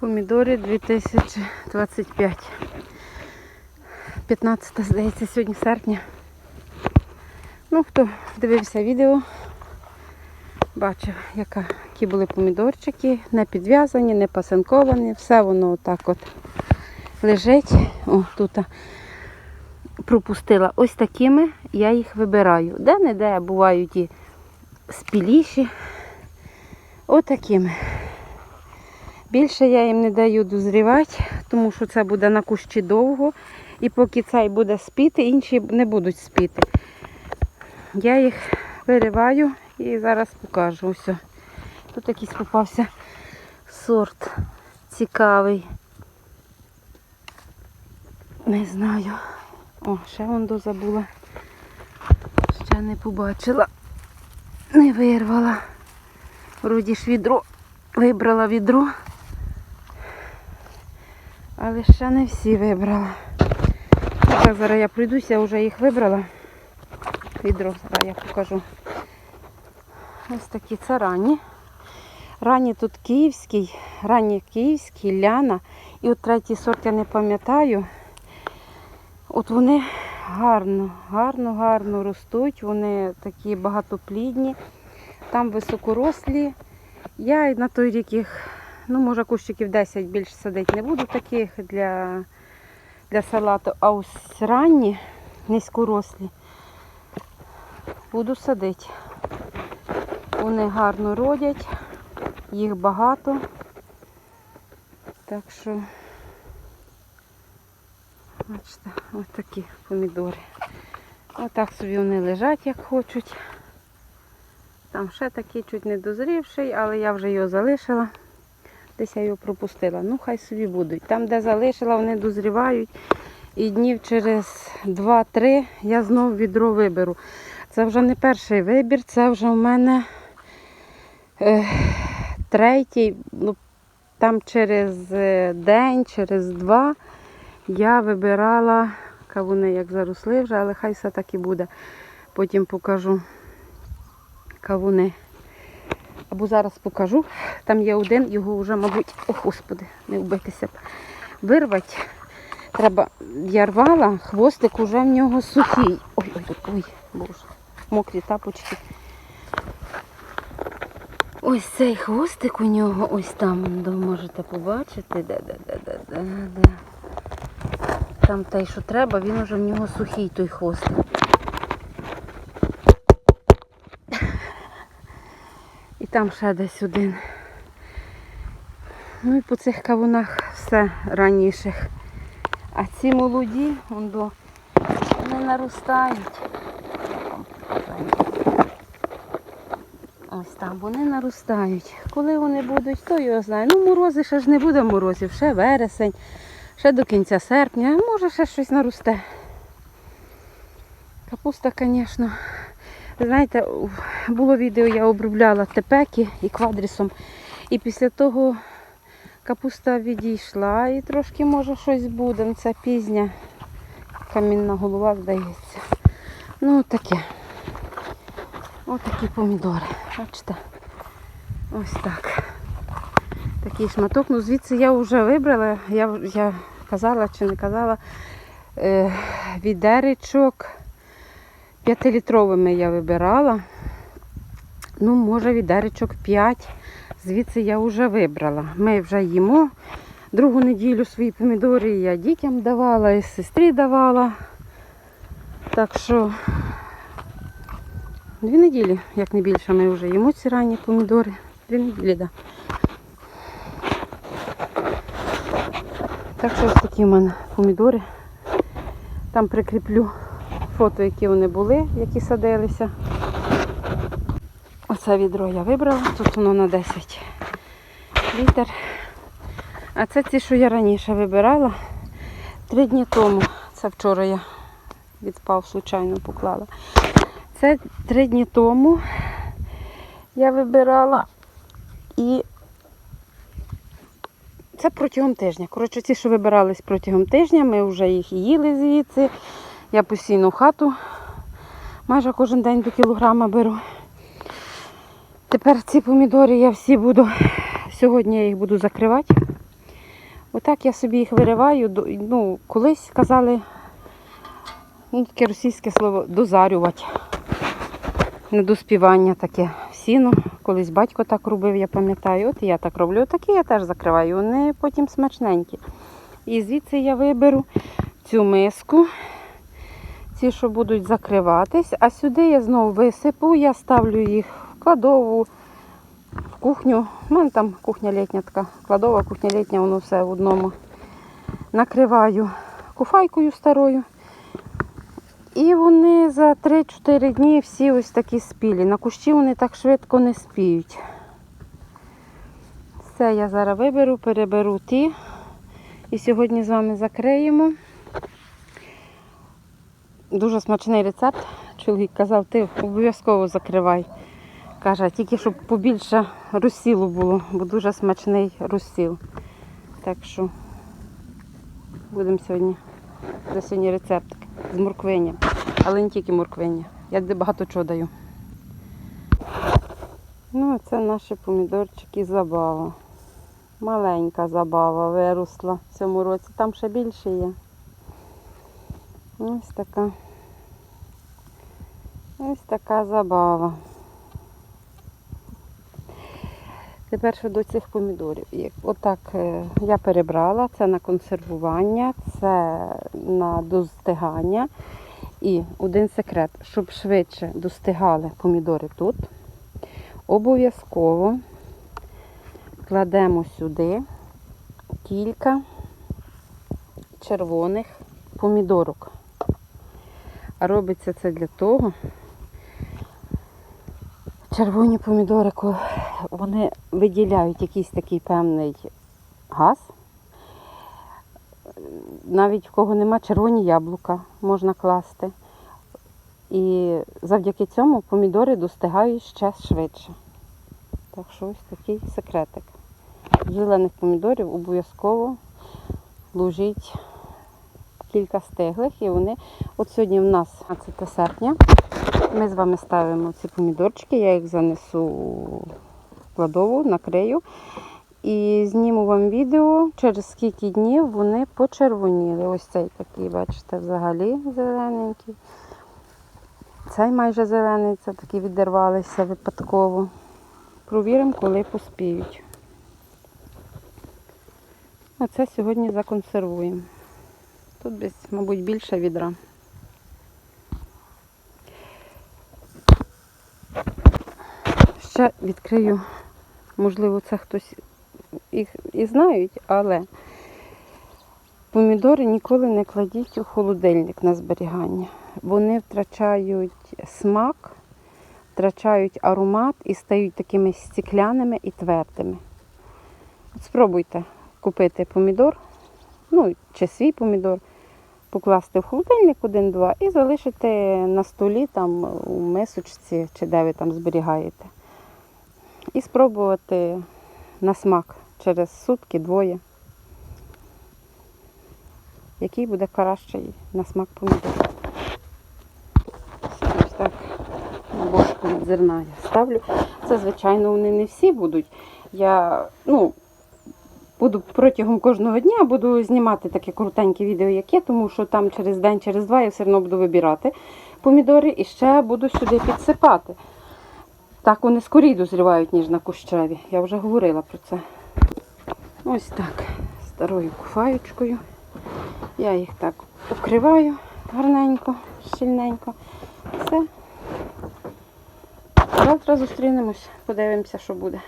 Помідори 2025. 15, здається, сьогодні серпня. Ну, хто дивився відео, бачив, яка, які були помідорчики, не підв'язані, не пасинковані, все воно отак от лежить. О, тут пропустила. Ось такими я їх вибираю. Де-не-де бувають і спіліші. Отакими. Більше я їм не даю дозрівати, тому що це буде на кущі довго. І поки цей буде спіти, інші не будуть спіти. Я їх вириваю і зараз покажу. Ось. Тут якийсь попався сорт цікавий. Не знаю. О, ще воно забула. Ще не побачила. Не вирвала. Вроді ж відро. Вибрала відро. Але ще не всі вибрала. Так, зараз я пройдуся, вже їх вибрала. Відро, зараз я покажу. Ось такі це ранні. Ранні тут київський, ранні київський, ляна. І от третій сорт я не пам'ятаю. От вони гарно, гарно, гарно ростуть. Вони такі багатоплідні. Там високорослі. Я на той рік їх, ну, може, кущиків 10 більше садити не буду таких для, для салату. А ось ранні, низькорослі, буду садити. Вони гарно родять, їх багато. Так що, бачите, ось такі помідори. Отак собі вони лежать, як хочуть. Там ще такий чуть не дозрівший, але я вже його залишила. Десь я його пропустила. Ну, хай собі будуть. Там, де залишила, вони дозрівають. І днів через 2-3 я знову відро виберу. Це вже не перший вибір, це вже в мене е, третій. Ну, там через е, день, через два я вибирала кавуни, як заросли вже, але хай все так і буде. Потім покажу кавуни. Або зараз покажу. Там є один, його вже, мабуть, о господи, не вбитися б. Вирвати. Треба, я рвала, хвостик уже в нього сухий. Ой, ой, ой, ой, боже, мокрі тапочки. Ось цей хвостик у нього, ось там, можете побачити, де, де, де, де, де, де. Там те, що треба, він уже в нього сухий той хвостик. Там ще десь один. Ну і по цих кавунах все раніших. А ці молоді, вон до, вони наростають. Ось там вони наростають. Коли вони будуть, хто його знає. Ну, морози ще ж не буде морозів, ще вересень, ще до кінця серпня, може ще щось наросте. Капуста, звісно. Знаєте, було відео, я обробляла тепеки і квадрісом. І після того капуста відійшла і трошки може щось буде. Ну, Це пізня камінна голова, здається. Ну таке. Ось такі помідори. Бачите? Ось так. Такий шматок. Ну звідси я вже вибрала, я, я казала чи не казала, е, відеречок. П'ятилітровими я вибирала. Ну, може, відеречок 5. Звідси я вже вибрала. Ми вже їмо. Другу неділю свої помідори я дітям давала, і сестрі давала. Так що дві неділі, як не більше, ми вже їмо ці ранні помідори. Дві неділі, так. Так що ось такі в мене помідори. Там прикріплю фото, які вони були, які садилися. Оце відро я вибрала, тут воно на 10 літр. А це ті, що я раніше вибирала. Три дні тому. Це вчора я відпав, случайно поклала. Це три дні тому я вибирала і це протягом тижня. Коротше, ті, що вибирались протягом тижня, ми вже їх їли звідси. Я постійно в хату майже кожен день до кілограма беру. Тепер ці помідори я всі буду, сьогодні я їх буду закривати. Отак я собі їх вириваю. Ну, колись казали, ну, таке російське слово дозарювати. Недоспівання таке сіно. Колись батько так робив, я пам'ятаю. От я так роблю. Такі я теж закриваю. Вони потім смачненькі. І звідси я виберу цю миску, ці, що будуть закриватись, а сюди я знову висипу, я ставлю їх в кладову, в кухню. У мене там кухня літня така, кладова, кухня літня, воно все в одному. Накриваю куфайкою старою. І вони за 3-4 дні всі ось такі спілі. На кущі вони так швидко не спіють. Все, я зараз виберу, переберу ті. І сьогодні з вами закриємо. Дуже смачний рецепт. Чоловік казав, ти обов'язково закривай. Каже, тільки щоб побільше розсілу було, бо дуже смачний розсіл. Так що будемо сьогодні. Це сьогодні рецепт з морквиння. Але не тільки морквиння. Я де багато чого даю. Ну, це наші помідорчики забава. Маленька забава виросла в цьому році. Там ще більше є. Ось така. Ось така забава. Тепер щодо цих помідорів. Отак е, я перебрала, це на консервування, це на достигання. І один секрет, щоб швидше достигали помідори тут, обов'язково кладемо сюди кілька червоних помідорок. А робиться це для того, червоні помідори, вони виділяють якийсь такий певний газ. Навіть в кого нема червоні яблука, можна класти. І завдяки цьому помідори достигають ще швидше. Так що ось такий секретик. Зелених помідорів обов'язково ложіть кілька стиглих і вони. От сьогодні в нас 15 серпня. Ми з вами ставимо ці помідорчики, я їх занесу в кладову, накрию. І зніму вам відео, через скільки днів вони почервоніли. Ось цей такий, бачите, взагалі зелененький. Цей майже зелений, це такі відірвалися випадково. Провіримо, коли поспіють. А це сьогодні законсервуємо. Тут десь, мабуть, більше відра. Ще відкрию, можливо, це хтось їх і знають, але помідори ніколи не кладіть у холодильник на зберігання. Вони втрачають смак, втрачають аромат і стають такими стекляними і твердими. От спробуйте купити помідор, ну чи свій помідор, покласти в холодильник один-два і залишити на столі там у мисочці чи де ви там зберігаєте. І спробувати на смак через сутки двоє. Який буде кращий на смак помідор. Ось так на бошку зерна я ставлю. Це, звичайно, вони не всі будуть. Я ну, буду протягом кожного дня буду знімати таке коротеньке відео, як є, тому що там через день, через два я все одно буду вибирати помідори і ще буду сюди підсипати. Так вони скоріше дозрівають, ніж на кущеві. Я вже говорила про це. Ось так, старою куфаючкою. Я їх так укриваю гарненько, щільненько. Все. Завтра зустрінемось, подивимося, що буде.